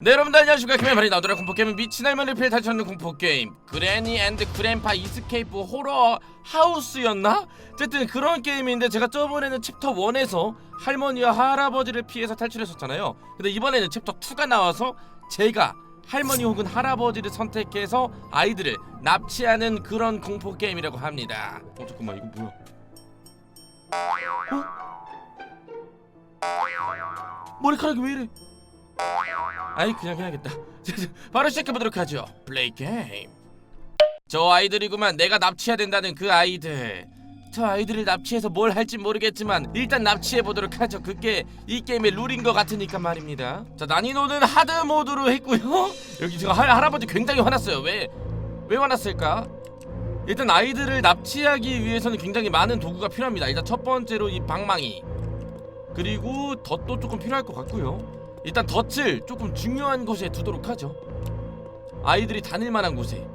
네 여러분들 안녕하십니까. 김해발이 나오더라 공포게임은 미친 할머니를 피해 탈출하는 공포게임. 그래니 앤드 그랜파 이스케이프 호러 하우스였나? 어쨌든 그런 게임인데 제가 저번에는 챕터 1에서 할머니와 할아버지를 피해서 탈출했었잖아요. 근데 이번에는 챕터 2가 나와서 제가 할머니 혹은 할아버지를 선택해서 아이들을 납치하는 그런 공포게임이라고 합니다. 어 잠깐만 이거 뭐야? 어? 머리카락이 왜 이래 아이 그냥 해야겠다. 바로 시작해보도록 하죠. 플레이 게임 저 아이들이구만. 내가 납치해야 된다는 그 아이들. 저 아이들을 납치해서 뭘 할지 모르겠지만 일단 납치해보도록 하죠. 그게 이 게임의 룰인 것 같으니까 말입니다. 자 난이도는 하드 모드로 했고요. 여기 지금 할, 할아버지 굉장히 화났어요. 왜? 왜 화났을까? 일단 아이들을 납치하기 위해서는 굉장히 많은 도구가 필요합니다. 일단 첫 번째로 이 방망이. 그리고 덫도 조금 필요할 것 같고요 일단 덫을 조금 중요한 곳에 두도록 하죠. 아이들이 다닐 만한 곳에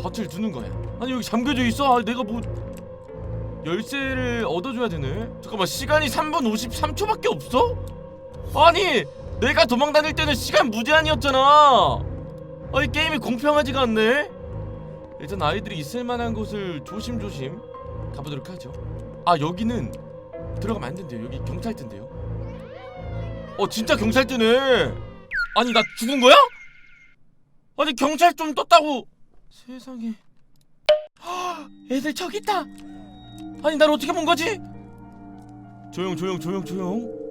덫을 두는 거야. 아니 여기 잠겨져 있어? 아, 내가 뭐 열쇠를 얻어줘야 되네. 잠깐만 시간이 3분 53초밖에 없어? 아니 내가 도망 다닐 때는 시간 무제한이었잖아. 아이 게임이 공평하지가 않네. 일단 아이들이 있을 만한 곳을 조심조심 가보도록 하죠. 아 여기는 들어가면 안 된대요. 여기 경찰대인데요 어 진짜 경찰대네. 아니 나 죽은 거야? 아니 경찰 좀 떴다고. 세상에. 헉, 애들 저기 있다. 아니 날 어떻게 본 거지? 조용 조용 조용 조용.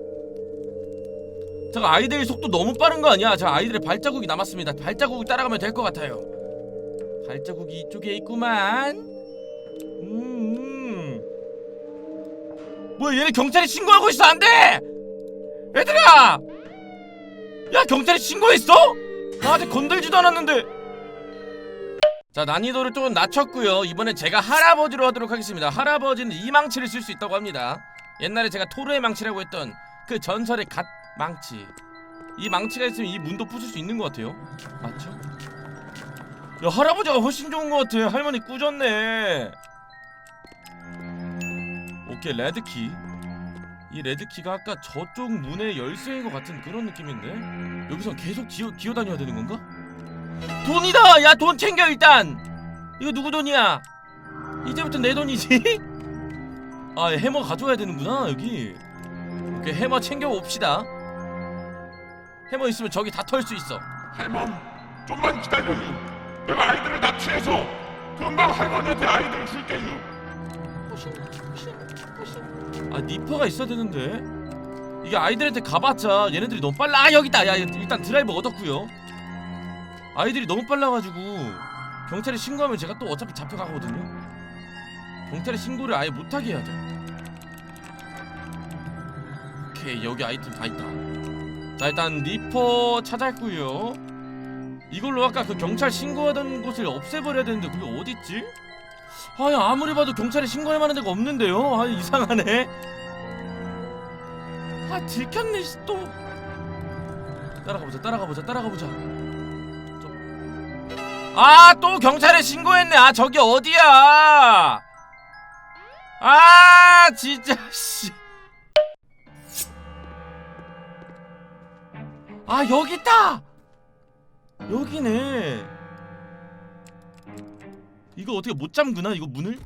잠깐 아이들 속도 너무 빠른 거 아니야? 자 아이들의 발자국이 남았습니다. 발자국 따라가면 될 것 같아요. 발자국이 이쪽에 있구만. 음, 음. 뭐야 얘네 경찰에 신고하고 있어. 안돼 얘들아! 야 경찰에 신고했어? 나한테 건들지도 않았는데. 자 난이도를 좀 낮췄고요. 이번엔 제가 할아버지로 하도록 하겠습니다. 할아버지는 이 망치를 쓸 수 있다고 합니다. 옛날에 제가 토르의 망치라고 했던 그 전설의 갓 망치. 이 망치가 있으면 이 문도 부술 수 있는 것 같아요. 맞죠? 야 할아버지가 훨씬 좋은 것 같아. 할머니 꾸졌네. 오케이 레드키 이 레드키가 아까 저쪽 문의 열쇠인 것 같은 그런 느낌인데 여기서 계속 기어, 기어다녀야 되는 건가? 돈이다! 야 돈 챙겨 일단! 이거 누구 돈이야? 이제부터 내 돈이지? 아 해머 가져와야 되는구나 여기 오케이 해머 챙겨 봅시다 해머 있으면 저기 다 털 수 있어 할멈 좀만 기다려 내가 아이들을 납치해서 금방 할머니한테 아이들을 줄게요 아 니퍼가 있어야 되는데. 이게 아이들한테 가봤자 얘네들이 너무 빨라. 아 여기다. 야 일단 드라이버 얻었고요. 아이들이 너무 빨라가지고 경찰에 신고하면 제가 또 어차피 잡혀가거든요. 경찰에 신고를 아예 못하게 해야 돼. 오케이 여기 아이템 다 있다. 자 일단 니퍼 찾았고요. 이걸로 아까 그 경찰 신고하던 곳을 없애버려야 되는데 그게 어딨지? 아니 아무리 봐도 경찰에 신고할 만한 데가 없는데요. 아 이상하네. 아 들켰네 씨, 또. 따라가 보자. 따라가 보자. 따라가 보자. 아 또 경찰에 신고했네. 아 저기 어디야? 아 진짜 씨. 아 여기 있다. 여기네. 이거 어떻게 못 잠그나 이거 문을?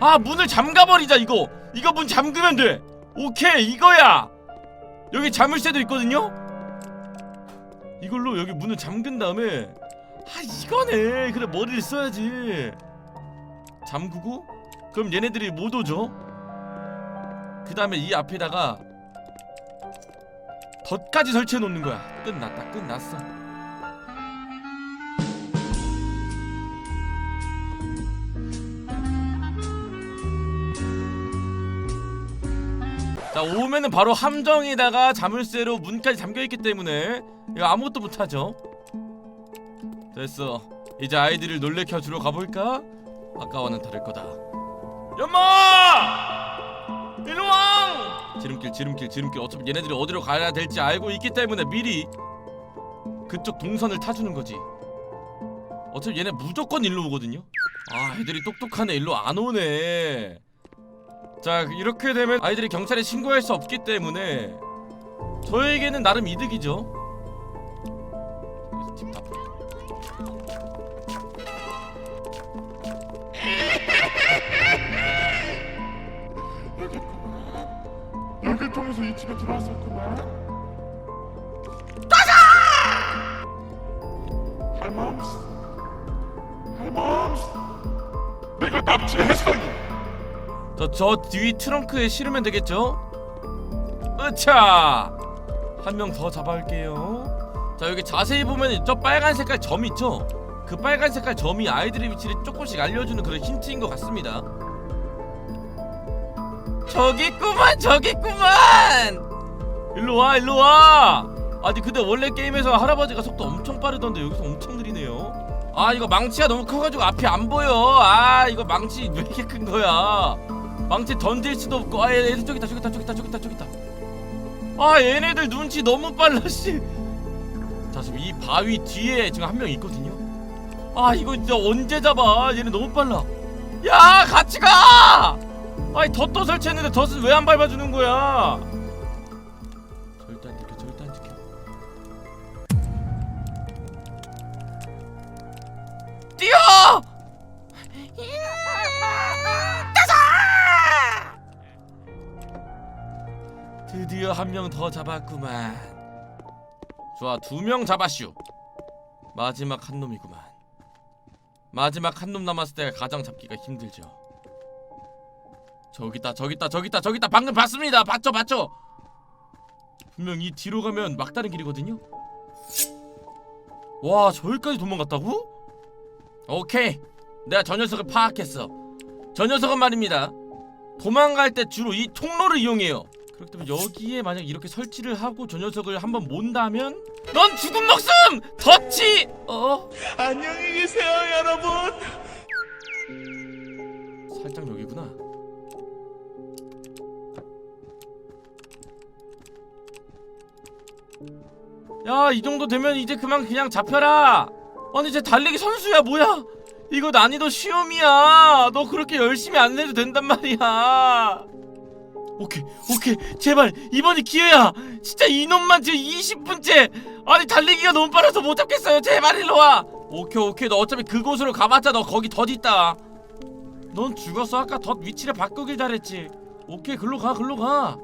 아 문을 잠가버리자 이거. 이거 문 잠그면 돼. 오케이 이거야. 여기 자물쇠도 있거든요? 이걸로 여기 문을 잠근 다음에 아 이거네. 그래 머리를 써야지. 잠그고 그럼 얘네들이 못 오죠? 그 다음에 이 앞에다가 덫까지 설치해 놓는 거야. 끝났다 끝났어 자 오면은 바로 함정에다가 자물쇠로 문까지 잠겨있기 때문에 이거 아무것도 못하죠. 됐어. 이제 아이들을 놀래켜 주러 가볼까? 아까와는 다를 거다. 연마! 일로왕! 지름길 지름길 지름길. 어차피 얘네들이 어디로 가야 될지 알고 있기 때문에 미리 그쪽 동선을 타주는 거지. 어차피 얘네 무조건 일로 오거든요. 아 애들이 똑똑하네 일로 안 오네 자 이렇게 되면 아이들이 경찰에 신고할 수 없기 때문에 저에게는 나름 이득이죠 집다 여길 통해서 이 집에 들어왔었구만. 할멈스, 할멈스, 내가 납치했어. 저저 뒤 트렁크에 실으면 되겠죠? 으차! 한 명 더 잡아올게요. 자 여기 자세히 보면 저 빨간 색깔 점 있죠? 그 빨간 색깔 점이 아이들의 위치를 조금씩 알려주는 그런 힌트인 것 같습니다. 저기 있구만! 저기 있구만! 일로 와 일로 와! 아니 근데 원래 게임에서 할아버지가 속도 엄청 빠르던데 여기서 엄청 느리네요. 아 이거 망치가 너무 커가지고 앞이 안 보여. 아 이거 망치 왜 이렇게 큰 거야 망치 던질 수도 없고 아 얘들 저기 있다 저기 있다 저기 있다 저기 있다 저기 있다. 아 얘네들 눈치 너무 빨라 씨자 지금 이 바위 뒤에 지금 한 명 있거든요. 아 이거 진짜 언제 잡아? 얘네 너무 빨라. 야 같이 가! 아니 덫도 설치했는데 덫은 왜 안 밟아주는 거야 드디어 한 명 더 잡았구만. 좋아, 두 명 잡았슈. 마지막 한 놈이구만. 마지막 한 놈 남았을 때가 가장 잡기가 힘들죠. 저기 있다, 저기 있다, 저기 있다, 저기 있다. 방금 봤습니다. 봤죠, 봤죠. 분명 이 뒤로 가면 막다른 길이거든요. 와, 저기까지 도망갔다고? 오케이, 내가 저 녀석을 파악했어. 저 녀석은 말입니다. 도망갈 때 주로 이 통로를 이용해요. 그렇기 때문에 여기에 만약 이렇게 설치를 하고 저 녀석을 한번 몬다면 넌 죽은 목숨! 덫이! 어? 안녕히 계세요, 여러분. 살짝 여기구나 야 이 정도 되면 이제 그만 그냥 잡혀라 아니 이제 달리기 선수야 뭐야 이거 난이도 시험이야 너 그렇게 열심히 안 해도 된단 말이야 오케이 오케이. 제발 이번이 기회야. 진짜 이놈만 지금 20분째. 아니 달리기가 너무 빨라서 못 잡겠어요. 제발 일로 와. 오케이 오케이. 너 어차피 그곳으로 가봤자 너 거기 덧 있다. 넌 죽었어. 아까 덧 위치를 바꾸길 잘했지. 오케이 글로 가 글로 가저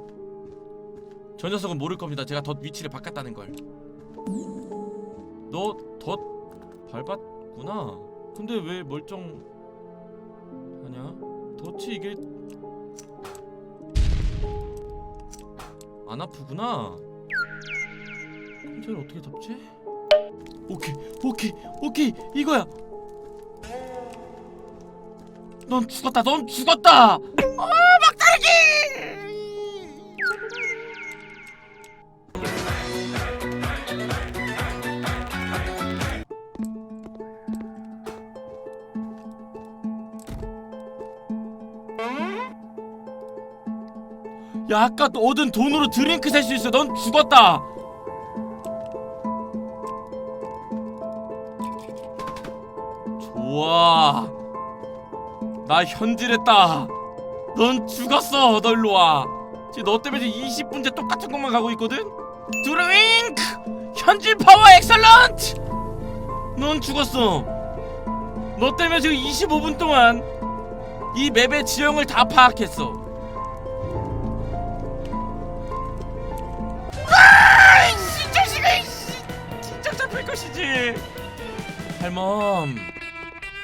녀석은 모를 겁니다. 제가 덧 위치를 바꿨다는 걸너 덧 밟았구나. 근데 왜 멀쩡하냐? 덫이 이게 안 아프구나? 쟤를 어떻게 잡지? 오케이 오케이 오케이. 이거야. 넌 죽었다 넌 죽었다! 아 막다르기 야 아까 또 얻은 돈으로 드링크 살 수 있어. 넌 죽었다. 좋아. 나 현질했다. 넌 죽었어 너 일로 와. 지금 너 때문에 지금 20분째 똑같은 곳만 가고 있거든? 드링크! 현질 파워 엑설런트! 넌 죽었어. 너 때문에 지금 25분 동안 이 맵의 지형을 다 파악했어 것이지. 할멈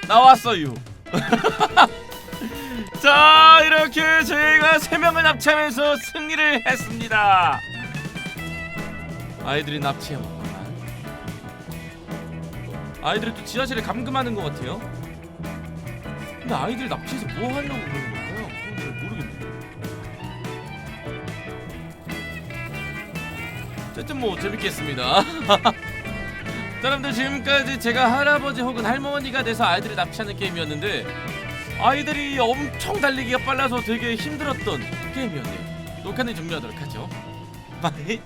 나왔어요. 자 이렇게 저희가 세 명을 납치하면서 승리를 했습니다. 아이들이 납치해 먹구만. 아이들이 또 지하실에 감금하는 것 같아요. 근데 아이들 납치해서 뭐 하려고 그러는 걸까요? 그건 잘 모르겠네. 어쨌든 뭐 재밌게 했습니다. 자, 여러분들 지금까지 제가 할아버지 혹은 할머니가 돼서 아이들을 납치하는 게임이었는데 아이들이 엄청 달리기가 빨라서 되게 힘들었던 게임이었네요. 녹화는 종료하도록 하죠. 바이